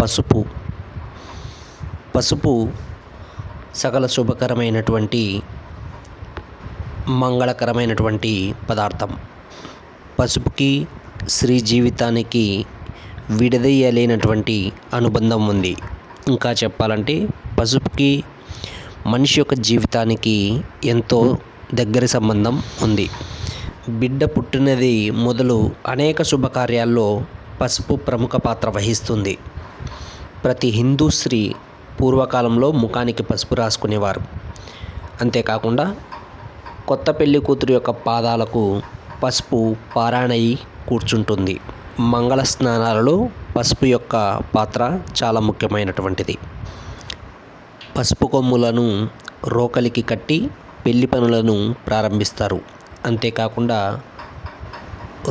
పసుపు. పసుపు సకల శుభకరమైనటువంటి మంగళకరమైనటువంటి పదార్థం. పసుపుకి స్త్రీ జీవితానికి విడదీయలేనటువంటి అనుబంధం ఉంది. ఇంకా చెప్పాలంటే పసుపుకి మనిషి యొక్క జీవితానికి ఎంతో దగ్గరి సంబంధం ఉంది. బిడ్డ పుట్టినది మొదలు అనేక శుభకార్యాల్లో పసుపు ప్రముఖ పాత్ర వహిస్తుంది. ప్రతి హిందూ స్త్రీ పూర్వకాలంలో ముఖానికి పసుపు రాసుకునేవారు. అంతేకాకుండా కొత్త పెళ్ళి కూతురు యొక్క పాదాలకు పసుపు పారాణయి కూర్చుంటుంది. మంగళ స్నానాలలో పసుపు యొక్క పాత్ర చాలా ముఖ్యమైనటువంటిది. పసుపు కొమ్ములను రోకలికి కట్టి పెళ్ళి పనులను ప్రారంభిస్తారు. అంతేకాకుండా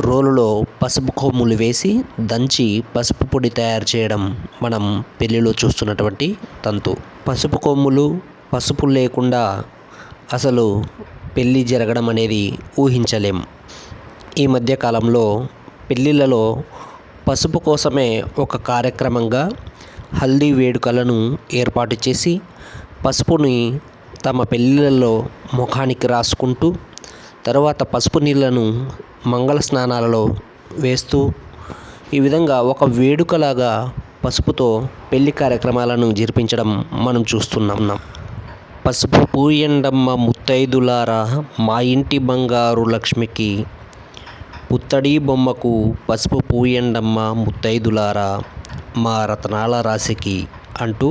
రోలులో పసుపు కొమ్ములు వేసి దంచి పసుపు పొడి తయారు చేయడం మనం పెళ్ళిలో చూస్తున్నటువంటి తంతు. పసుపు కొమ్ములు పసుపు లేకుండా అసలు పెళ్ళి జరగడం అనేది ఊహించలేం. ఈ మధ్యకాలంలో పెళ్ళిళ్ళలో పసుపు కోసమే ఒక కార్యక్రమంగా హల్దీ వేడుకలను ఏర్పాటు చేసి పసుపుని తమ పెళ్ళిళ్ళలో ముఖానికి రాసుకుంటూ తర్వాత పసుపు నీళ్ళను మంగళ స్నానాలలో వేస్తూ ఈ విధంగా ఒక వేడుకలాగా పసుపుతో పెళ్ళి కార్యక్రమాలను జరిపించడం మనం చూస్తున్నాం. పసుపు పూయండమ్మ ముత్తైదులారా మా ఇంటి బంగారు లక్ష్మికి పుత్తడి బొమ్మకు పసుపు పూయండమ్మ ముత్తైదులారా మా రతనాల రాశికి అంటూ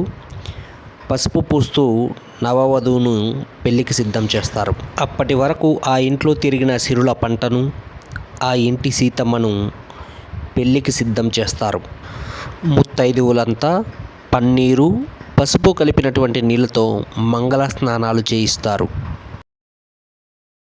పసుపు పూస్తూ నవవధువును పెళ్ళికి సిద్ధం చేస్తారు. అప్పటి వరకు ఆ ఇంట్లో తిరిగిన సిరుల పంటను ఆ ఇంటి సీతమ్మను పెళ్ళికి సిద్ధం చేస్తారు. ముత్తైదువులంతా పన్నీరు పసుపు కలిపినటువంటి నీళ్ళతో మంగళ స్నానాలు చేయిస్తారు.